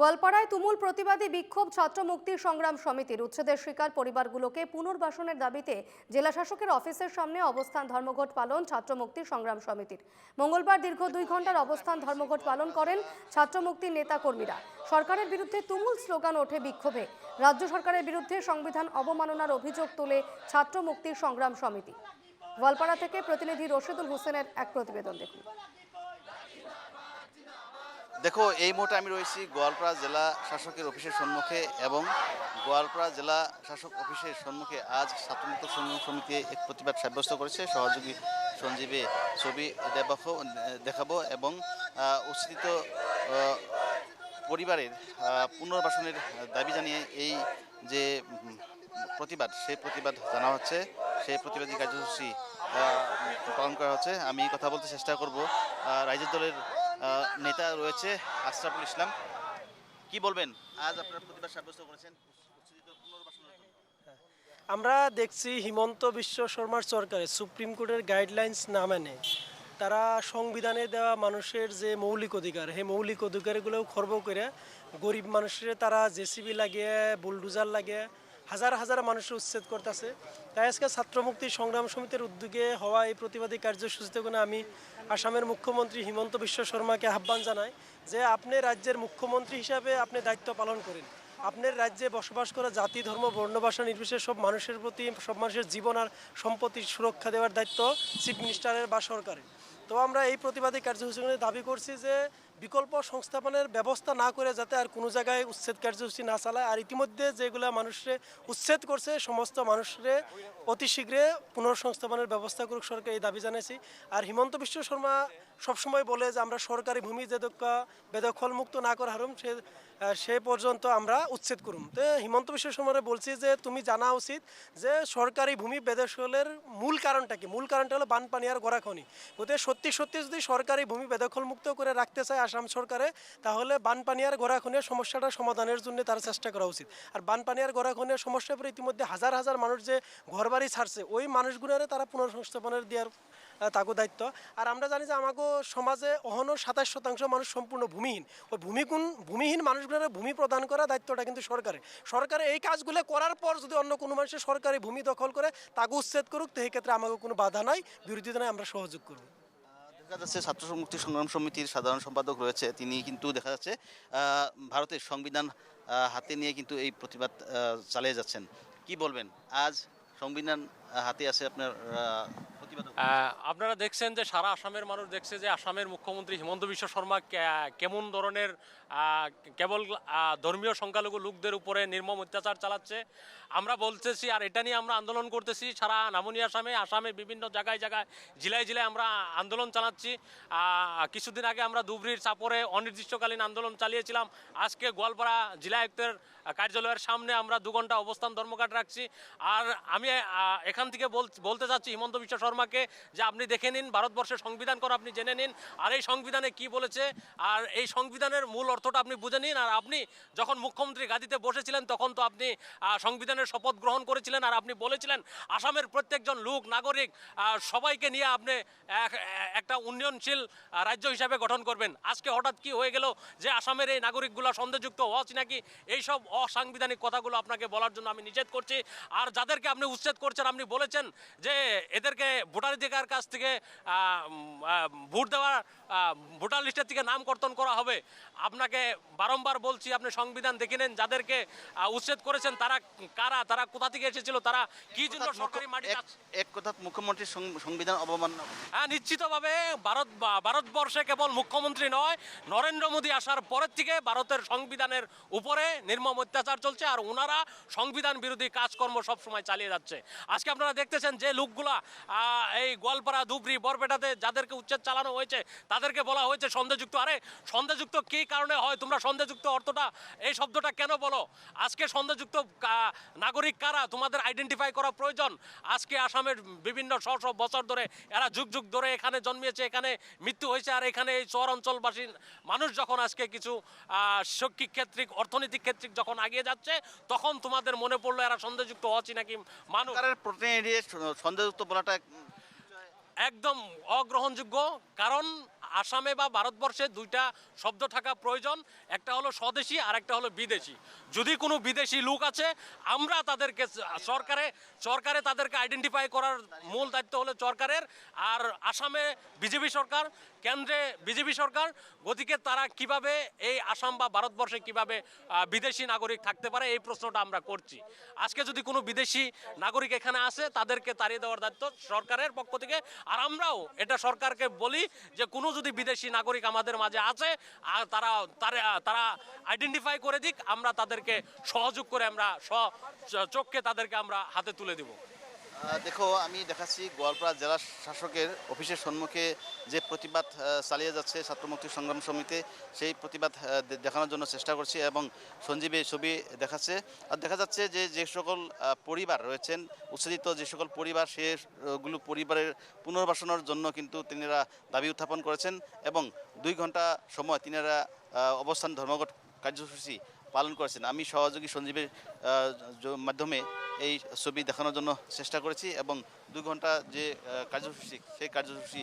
গোয়ালপাড়ায় তুমুল প্রতিবাদী বিক্ষোভ ছাত্র মুক্তি সংগ্রাম সমিতির উচ্ছেদের শিকার পরিবারগুলোকে পুনর্বাসনের দাবিতে জেলা শাসকের অফিসের সামনে অবস্থান ধর্মঘট পালন ছাত্র মুক্তি সংগ্রাম সমিতির। মঙ্গলবার দীর্ঘ দুই ঘণ্টার অবস্থান ধর্মঘট পালন করেন ছাত্র মুক্তির নেতাকর্মীরা। সরকারের বিরুদ্ধে তুমুল স্লোগান ওঠে বিক্ষোভে। রাজ্য সরকারের বিরুদ্ধে সংবিধান অবমাননার অভিযোগ তোলে ছাত্র মুক্তি সংগ্রাম সমিতি। গোয়ালপাড়া থেকে প্রতিনিধি রশিদুল হোসেনের এক প্রতিবেদন দেখুন। দেখো এই মুহূর্তে আমি রয়েছি গোয়ালপাড়া জেলা শাসকের অফিসের সম্মুখে এবং গোয়ালপাড়া জেলা শাসক অফিসের সম্মুখে আজ ছাত্রমুক্ত সংগ্রাম সমিতি এক প্রতিবাদ সাব্যস্ত করেছে। সহযোগী সঞ্জীবে ছবি দেখাবো দেখাবো এবং আহ, পরিবারের পুনর্বাসনের দাবি জানিয়ে এই যে প্রতিবাদ সেই প্রতিবাদ জানা হচ্ছে। সেই প্রতিবাদী কার্যসূচি পালন করা হচ্ছে। আমি কথা বলতে চেষ্টা করব। রাইজের দলের নেতা রয়েছে আশরাফুল ইসলাম কি বলবেন আজ আপনারা প্রতিবাদ সাব্যস্ত করেছেন জন্য। আমরা দেখছি হিমন্ত বিশ্ব শর্মার সরকারে সুপ্রিম কোর্টের গাইডলাইন্স না মেনে তারা সংবিধানে দেওয়া মানুষের যে মৌলিক অধিকার সেই মৌলিক অধিকারগুলোও খর্ব করে গরিব মানুষের তারা জেসিবি লাগিয়ে বুলডুজার লাগিয়ে হাজার হাজার মানুষের উচ্ছেদ করতেছে। তাই আজকে ছাত্র মুক্তি সংগ্রাম সমিতির উদ্যোগে হওয়া এই প্রতিবাদী কার্যসূচিতে কোনো আমি আসামের মুখ্যমন্ত্রী হিমন্ত বিশ্ব শর্মাকে আহ্বান জানাই যে আপনি রাজ্যের মুখ্যমন্ত্রী হিসাবে আপনি দায়িত্ব পালন করেন। আপনার রাজ্যে বসবাস করা জাতি, ধর্ম, বর্ণ, ভাষা নির্বিশেষে সব মানুষের প্রতি, সব মানুষের জীবন আর সম্পত্তির সুরক্ষা দেওয়ার দায়িত্ব চিফ মিনিস্টারের বা সরকারের। তো আমরা এই প্রতিবাদী কার্যসূচিগুলো দাবি করছি যে বিকল্প সংস্থাপনের ব্যবস্থা না করে যাতে আর কোনো জায়গায় উচ্ছেদ কার্যসূচি না চালায়। আর ইতিমধ্যে যেগুলো মানুষরে উচ্ছেদ করছে, সমস্ত মানুষরে অতি শীঘ্রে পুনর্সংস্থাপনের ব্যবস্থা করুক সরকার এই দাবি জানাইছি। আর হিমন্ত বিশ্ব শর্মা সবসময় বলে যে আমরা সরকারি ভূমি যে বেদখল মুক্ত না করা হারুম, সে সে পর্যন্ত আমরা উচ্ছেদ করুম। তো হিমন্ত বিশ্ব শর্মারে বলছি যে, তুমি জানা উচিত যে, সরকারি ভূমি বেদখলের মূল কারণটা কি? মূল কারণটা হলো বানপানি আর গড়াখনি। ওতে সত্যি সত্যি যদি সরকারি ভূমি বেদখল মুক্ত করে রাখতে চায় আসাম সরকারে, তাহলে বানপানি আর গড়াখনির সমস্যাটা সমাধানের জন্য তার চেষ্টা করা উচিত। আর বানপানি আর গড়াখনির সমস্যার পরে ইতিমধ্যে হাজার হাজার মানুষ যে ঘরবাড়ি ছাড়ছে, ওই মানুষগুলোরে তারা পুনর্সংস্থাপনের দেওয়ার তাকে দায়িত্ব। আর আমরা জানি যে আমাকে সমাজে অহনো সাতাশ শতাংশ মানুষ সম্পূর্ণ ভূমিহীন। ওই ভূমিগুণ, ভূমিহীন মানুষগুলোর ভূমি প্রদান করা দায়িত্বটা কিন্তু সরকারের। সরকারে এই কাজগুলো করার পর যদি অন্য কোনো মানুষের সরকারি ভূমি দখল করে তাকে উচ্ছেদ করুক, তো এই ক্ষেত্রে আমাকে কোনো বাধা নাই। বিরোধিতা নাই আমরা সহযোগ করব। দেখা যাচ্ছে ছাত্র মুক্তি সংগ্রাম সমিতির সাধারণ সম্পাদক রয়েছে। তিনি কিন্তু দেখা যাচ্ছে ভারতের সংবিধান হাতে নিয়ে কিন্তু এই প্রতিবাদ চালিয়ে যাচ্ছেন। কি বলবেন? আজ সংবিধান হাতে আছে আপনার আপনারা দেখছেন যে সারা আসামের মানুষ দেখছে যে আসামের মুখ্যমন্ত্রী হিমন্ত বিশ্ব শর্মা কেমন ধরনের কেবল ধর্মীয় সংখ্যালঘু লোকদের উপরে নির্মম অত্যাচার চালাচ্ছে। আমরা বলতেছি আর এটা নিয়ে আমরা আন্দোলন করতেছি। সারা নামনি আসামে আসামে বিভিন্ন জায়গায় জায়গায়, জেলায় জেলায় আমরা আন্দোলন চালাচ্ছি। কিছুদিন আগে আমরা ধুবড়ির চাপরে অনির্দিষ্টকালীন আন্দোলন চালিয়েছিলাম। আজকে গোয়ালপাড়া জেলা আয়ুক্তের কার্যালয়ের সামনে আমরা দু ঘণ্টা অবস্থান ধর্মঘট রাখছি। আর আমি এখান থেকে বল- বলতে চাচ্ছি হিমন্ত বিশ্ব শর্মাকে যে আপনি দেখে নিন, ভারতবর্ষের সংবিধান কর আপনি জেনে নিন, আর এই সংবিধানে কি বলেছে, আর এই সংবিধানের মূল অর্থটা আপনি বুঝে নিন, আর আপনি যখন মুখ্যমন্ত্রী গাদিতে বসেছিলেন, তখন তো আপনি সংবিধানের শপথ গ্রহণ করেছিলেন, আর আপনি বলেছিলেন, আসামের প্রত্যেকজন লোক, নাগরিক সবাইকে নিয়ে আপনি একটা উন্নয়নশীল রাজ্য হিসাবে গঠন করবেন। আজকে হঠাৎ কি হয়ে গেল যে আসামের এই নাগরিকগুলো সন্দেহযুক্ত হওয়া নাকি? এইসব অসাংবিধানিক কথাগুলো আপনাকে বলার জন্য আমি নিষেধ করছি। আর যাদেরকে আপনি উচ্ছেদ করছেন, আপনি বলেছেন যে এদেরকে ভোটাধিকার কাছ থেকে ভোট দেওয়ার ভোটার লিস্টের থেকে নাম কর্তন করা হবে। আপনাকে বারংবার বলছি আপনি সংবিধান দেখে নেন যাদেরকে উচ্ছেদ করেছেন তারা কারা তারা কোথা থেকে এসেছিল তারা কি জন্য সরকারি মাটি এক- কথা মুখ্যমন্ত্রীর সং- সংবিধান অবমাননা হ্যাঁ নিশ্চিতভাবে ভারত ভারতবর্ষে কেবল মুখ্যমন্ত্রী নয় নরেন্দ্র মোদী আসার পরের থেকে ভারতের সংবিধানের উপরে নির্মম অত্যাচার চলছে আর ওনারা সংবিধান বিরোধী কাজকর্ম সবসময় চালিয়ে যাচ্ছে। আজকে আপনারা দেখতেছেন যে লোকগুলা এই গোয়ালপাড়া ধুবড়ি বরপেটাতে যাদেরকে উচ্ছেদ চালানো হয়েছে, তাদেরকে বলা হয়েছে সন্দেহযুক্ত। আরে, সন্দেহযুক্ত কী কারণে হয়? তোমরা সন্দেহযুক্ত অর্থটা, এই শব্দটা কেন বলো? আজকে সন্দেহযুক্ত নাগরিক কারা? তোমাদের আইডেন্টিফাই করা প্রয়োজন। আজকে আসামের বিভিন্ন শ শ বছর ধরে এরা যুগ যুগ ধরে এখানে জন্মিয়েছে, এখানে মৃত্যু হয়েছে, আর এখানে এই শহর অঞ্চলবাসী, মানুষ যখন আজকে কিছু শৈক্ষিক ক্ষেত্রিক, অর্থনৈতিক ক্ষেত্রিক যখন আগিয়ে যাচ্ছে, তখন তোমাদের মনে পড়ল এরা সন্দেহযুক্ত হচ্ছে নাকি মানুষ। প্রতিনিধি সন্দেহযুক্ত বলাটা একদম অগ্রহণযোগ্য, কারণ আসামে বা ভারতবর্ষে দুইটা শব্দ থাকা প্রয়োজন, একটা হলো স্বদেশি আর একটা হলো বিদেশি। যদি কোনো বিদেশি লোক আছে, আমরা তাদেরকে সরকারে সরকারে তাদেরকে আইডেন্টিফাই করার মূল দায়িত্ব হলো সরকারের। আর আসামে বিজেপি সরকার, কেন্দ্রে বিজেপি সরকার, গতিকে তারা কীভাবে এই আসাম বা ভারতবর্ষে কীভাবে বিদেশি নাগরিক থাকতে পারে, এই প্রশ্নটা আমরা করছি। আজকে যদি কোনো বিদেশি নাগরিক এখানে আসে, তাদেরকে তাড়িয়ে দেওয়ার দায়িত্ব সরকারের পক্ষ থেকে। আর আমরাও এটা সরকারকে বলি যে কোনো যদি বিদেশি নাগরিক আমাদের মাঝে আছে, আর তারা তারা আইডেন্টিফাই করে দিক, আমরা তাদেরকে সহযোগ করে আমরা স্ব চোখকে তাদেরকে আমরা হাতে তুলে দিব। দেখো, আমি দেখাচ্ছি গোয়ালপাড়া জেলা শাসকের অফিসের সম্মুখে যে প্রতিবাদ চালিয়ে যাচ্ছে ছাত্রমুক্তি সংগ্রাম সমিতি, সেই প্রতিবাদ দেখানোর জন্য চেষ্টা করছি এবং সঞ্জীব ছবি দেখাচ্ছে। আর দেখা যাচ্ছে যে যে সকল পরিবার রয়েছেন, উচ্ছেদিত যে সকল পরিবার সেগুলো পরিবারের পুনর্বাসনের জন্য কিন্তু তিনারা দাবি উত্থাপন করেছেন এবং দুই ঘণ্টা সময় তিনারা অবস্থান ধর্মঘট কার্যসূচি পালন করেছেন। আমি সহযোগী সঞ্জীবের মাধ্যমে এই ছবি দেখানোর জন্য চেষ্টা করেছি এবং দুই ঘণ্টা যে কার্যসূচি, সেই কার্যসূচি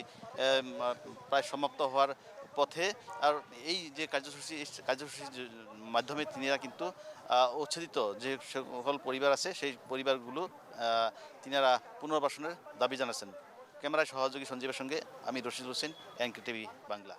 প্রায় সমাপ্ত হওয়ার পথে আর এই যে কার্যসূচি কার্যসূচির মাধ্যমে তিনিরা কিন্তু উচ্ছেদিত যে সকল পরিবার আছে, সেই পরিবারগুলো তিনারা পুনর্বাসনের দাবি জানাচ্ছেন। ক্যামেরায় সহযোগী সঞ্জীবের সঙ্গে আমি রশিদ হোসেন অ্যাঙ্কি টিভি বাংলা।